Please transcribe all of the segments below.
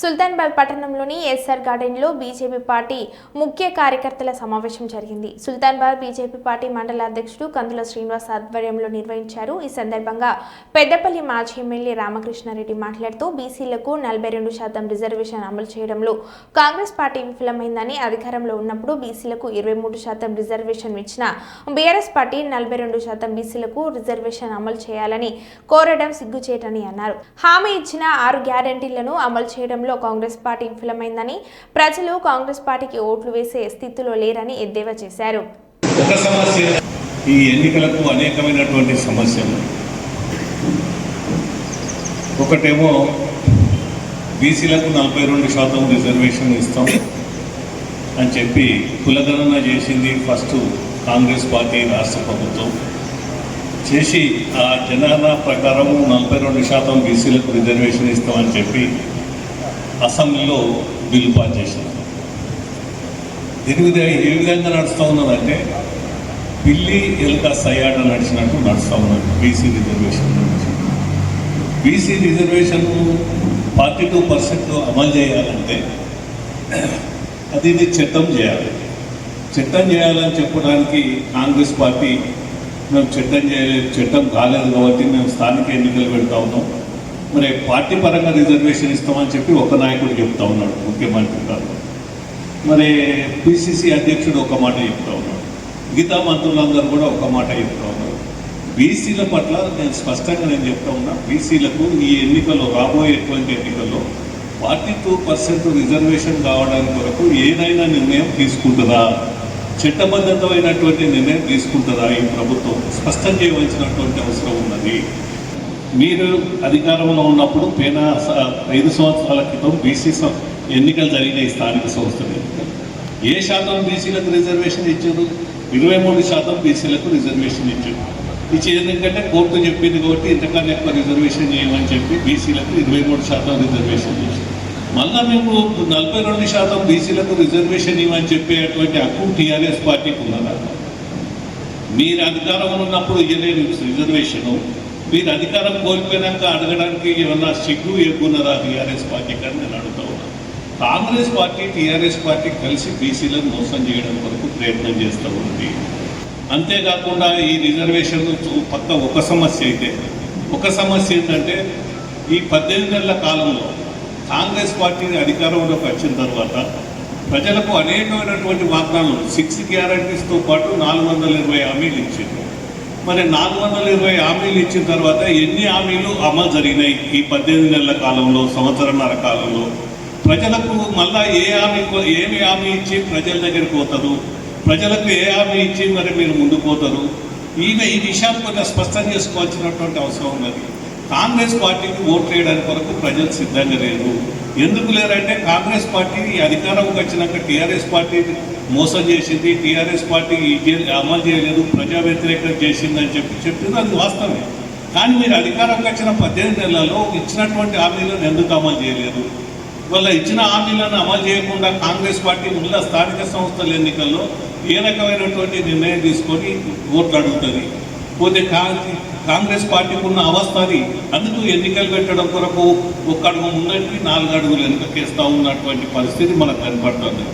సుల్తాన్బాద్ పట్టణంలోని ఎస్ఆర్ గార్డెన్లో BJP party ముఖ్య కార్యకర్తల సమావేశం జరిగింది. సుల్తాన్బాద్ బీజేపీ పార్టీ మండల అధ్యక్షుడు కందుల శ్రీనివాస్ ఆధ్వర్యంలో నిర్వహించారు. ఈ సందర్భంగా పెద్దపల్లి మాజీ ఎమ్మెల్యే రామకృష్ణారెడ్డి మాట్లాడుతూ బీసీలకు నలభై రెండు శాతం రిజర్వేషన్ అమలు చేయడంలో కాంగ్రెస్ పార్టీ విఫలమైందని అధికారంలో ఉన్నప్పుడు బీసీలకు ఇరవై మూడు శాతం రిజర్వేషన్ ఇచ్చిన బీఆర్ఎస్ పార్టీ నలభై రెండు శాతం బీసీలకు రిజర్వేషన్ అమలు చేయాలని కోరడం సిగ్గుచేటని అన్నారు. హామీ ఇచ్చిన ఆరు గ్యారంటీలను అమలు చేయడంలో కాంగ్రెస్ పార్టీ విఫలమైందని ప్రజలు కాంగ్రెస్ పార్టీకి ఓట్లు వేసే స్థితిలో లేరని ఎద్దేవా చేశారు. ఒక సమస్య ఈ ఎన్నికలకు అనేకమైనటువంటి సమస్యలు. ఒకటేమో బీసీలకు నలభై రెండు శాతం రిజర్వేషన్ ఇస్తాం అని చెప్పి కులగణన చేసింది ఫస్ట్ కాంగ్రెస్ పార్టీ రాష్ట్ర ప్రభుత్వం. చేసి ఆ జనాభా ప్రకారం నలభై రెండు శాతం బీసీలకు రిజర్వేషన్ ఇస్తామని చెప్పి అసెంబ్లీలో బిల్లు పాస్ చేశారు. ఎనిమిది ఏ విధంగా నడుస్తూ ఉన్నదంటే పిల్లి ఎలుక సయాట నడిచినట్టు నడుస్తూ ఉన్నది బీసీ రిజర్వేషన్ గురించి. BC reservation forty two percent అమలు చేయాలంటే అది ఇది చట్టం చేయాలి. చట్టం చేయాలని చెప్పడానికి కాంగ్రెస్ పార్టీ మేము చట్టం చేయలేదు చట్టం కాలేదు కాబట్టి మేము స్థానిక ఎన్నికలు పెడతా ఉన్నాం. మరి పార్టీ పరంగా రిజర్వేషన్ ఇస్తామని చెప్పి ఒక నాయకుడు చెప్తా ఉన్నాడు ముఖ్యమంత్రి గారు. మరి పిసిసి అధ్యక్షుడు ఒక మాట చెప్తా ఉన్నాడు మిగతా మంత్రులందరూ కూడా ఒక మాట చెప్తా ఉన్నారు. బీసీల పట్ల నేను స్పష్టంగా నేను చెప్తా ఉన్నా బీసీలకు ఈ ఎన్నికల్లో రాబోయేటువంటి ఎన్నికల్లో ఫార్టీ టూ పర్సెంట్ రిజర్వేషన్ కావడానికి కొరకు ఏదైనా నిర్ణయం తీసుకుంటుందా? చట్టబద్ధతమైనటువంటి నిర్ణయం తీసుకుంటుందా ఈ ప్రభుత్వం? స్పష్టం చేయవలసినటువంటి అవసరం ఉన్నది. మీరు అధికారంలో ఉన్నప్పుడు పేనా ఐదు సంవత్సరాల క్రితం బీసీ ఎన్నికలు జరిగినాయి స్థానిక సంస్థలు. ఏ శాతం బీసీలకు రిజర్వేషన్ ఇచ్చారు? ఇరవై మూడు శాతం బీసీలకు రిజర్వేషన్ ఇచ్చారు. ఇచ్చేది ఎందుకంటే కోర్టు చెప్పింది కాబట్టి ఇంతకన్నా ఎక్కువ రిజర్వేషన్ చేయమని చెప్పి బీసీలకు ఇరవై మూడు శాతం రిజర్వేషన్ చేశారు మళ్ళా మేము నలభై రెండు శాతం బీసీలకు రిజర్వేషన్ ఇవ్వని చెప్పేటువంటి హక్కు టీఆర్ఎస్ పార్టీకి ఉన్నదా? మీరు అధికారంలో ఉన్నప్పుడు ఇవ్వలేని రిజర్వేషను మీరు అధికారం కోల్పోయినాక అడగడానికి ఏమన్నా సిగ్గు ఎగ్గున్నదా టీఆర్ఎస్ పార్టీకి అని నేను అడుగుతా ఉన్నాను కాంగ్రెస్ పార్టీ టీఆర్ఎస్ పార్టీ కలిసి బీసీలను మోసం చేయడం వరకు ప్రయత్నం చేస్తూ ఉంది. అంతేకాకుండా ఈ రిజర్వేషన్ పక్క ఒక సమస్య అయితే ఒక సమస్య ఏంటంటే ఈ పద్దెనిమిది నెలల కాలంలో కాంగ్రెస్ పార్టీ అధికారంలోకి వచ్చిన తర్వాత ప్రజలకు అనేకమైనటువంటి వాగ్దానాలు సిక్స్ గ్యారంటీస్తో పాటు నాలుగు వందల ఇరవై హామీలు ఇచ్చింది మరి నాలుగు వందల ఇరవై హామీలు ఇచ్చిన తర్వాత ఎన్ని హామీలు అమలు జరిగినాయి ఈ పద్దెనిమిది నెలల కాలంలో సంవత్సరంన్నర కాలంలో? ప్రజలకు మళ్ళా ఏ హామీ ఏమి హామీ ఇచ్చి ప్రజల దగ్గరికి పోతారు? ప్రజలకు ఏ హామీ ఇచ్చి మరి మీరు ముందుకు పోతారు? ఈ విషయాన్ని కొంచెం స్పష్టం చేసుకోవాల్సినటువంటి అవసరం ఉన్నది. కాంగ్రెస్ పార్టీకి ఓట్లు వేయడానికి కొరకు ప్రజలు సిద్ధంగా లేరు. ఎందుకు లేరంటే కాంగ్రెస్ పార్టీ అధికారంకి వచ్చినాక టీఆర్ఎస్ పార్టీ మోసం చేసింది. టీఆర్ఎస్ పార్టీ ఈ అమలు చేయలేదు ప్రజా వ్యతిరేకం చేసిందని చెప్పి చెప్పింది అది వాస్తవమే. కానీ మీరు అధికారంకి వచ్చిన పద్దెనిమిది నెలల్లో ఇచ్చినటువంటి హామీలను ఎందుకు అమలు చేయలేదు? వాళ్ళ ఇచ్చిన హామీలను అమలు చేయకుండా కాంగ్రెస్ పార్టీ మళ్ళా స్థానిక సంస్థల ఎన్నికల్లో ఏ రకమైనటువంటి నిర్ణయం తీసుకొని ఓట్లు అడుగుతుంది? పోతే కాంగ్రెస్ పార్టీకి ఉన్న అవస్థని అందుకు ఎన్నికలు పెట్టడం కొరకు ఒక అడుగు ముందంటే నాలుగు అడుగులు వెనుకకేస్తూ ఉన్నటువంటి పరిస్థితి మనకు కనపడుతుంది.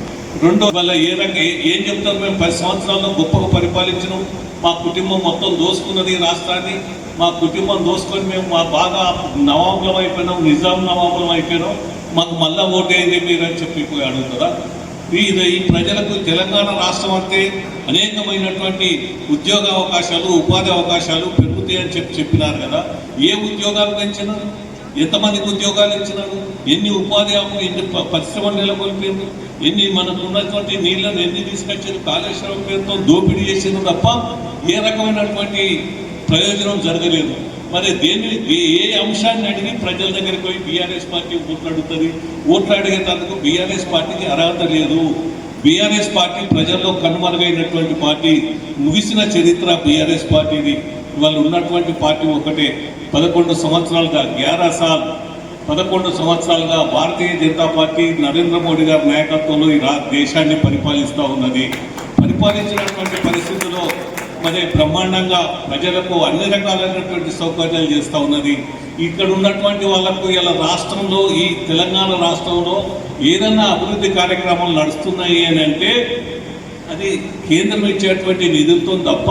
రెండో వల్ల ఏ రక ఏం చెప్తారు మేము పది సంవత్సరాల్లో గొప్పగా పరిపాలించినాం. మా కుటుంబం మొత్తం దోసుకున్నది రాష్ట్రాన్ని. మా కుటుంబం దోసుకొని మేము మా బాగా నవాబులం అయిపోయినాం నిజాం నవాబులం అయిపోయినాం. మాకు మళ్ళా ఓటేయండి మీరు అని చెప్పి అడుగుతారా? ఈ ఈ ప్రజలకు తెలంగాణ రాష్ట్రం అంటే అనేకమైనటువంటి ఉద్యోగ అవకాశాలు ఉపాధి అవకాశాలు పెరుగుతాయని చెప్పి చెప్పినారు కదా. ఏ ఉద్యోగాలు పెంచినారు? ఎంతమందికి ఉద్యోగాలు ఇచ్చినారు? ఎన్ని ఉపాధి హామీ ఎన్ని ప- పరిశ్రమలు నెలకొల్పారు ఎన్ని మనకు ఉన్నటువంటి నీళ్ళను ఎన్ని తీసుకొచ్చారు కాళేశ్వరం పేరుతో దోపిడీ చేసింది తప్ప ఏ రకమైనటువంటి ప్రయోజనం జరగలేదు. మరి దేని ఏ- అంశాన్ని అడిగి ప్రజల దగ్గరికి పోయి బీఆర్ఎస్ పార్టీ ఓట్లు అడుగుతుంది? ఓట్లు అడిగేందుకు బీఆర్ఎస్ పార్టీకి అర్హత లేదు. బీఆర్ఎస్ పార్టీ ప్రజల్లో కనుమరుగైనటువంటి పార్టీ ముగిసిన చరిత్ర బీఆర్ఎస్ పార్టీది. వాళ్ళు ఉన్నటువంటి పార్టీ ఒకటే పదకొండు సంవత్సరాలుగా గ్యారా సాల్ పదకొండు సంవత్సరాలుగా భారతీయ జనతా పార్టీ నరేంద్ర మోడీ గారి నాయకత్వంలో ఈ రా దేశాన్ని పరిపాలిస్తూ ఉన్నది. పరిపాలించినటువంటి పరిస్థితుల్లో మరి బ్రహ్మాండంగా ప్రజలకు అన్ని రకాలైనటువంటి సౌకర్యాలు చేస్తూ ఉన్నది. ఇక్కడ ఉన్నటువంటి వాళ్ళకు ఇలా రాష్ట్రంలో ఈ తెలంగాణ రాష్ట్రంలో ఏదన్నా అభివృద్ధి కార్యక్రమాలు నడుస్తున్నాయి అని అంటే అది కేంద్రం ఇచ్చేటువంటి నిధులతో తప్ప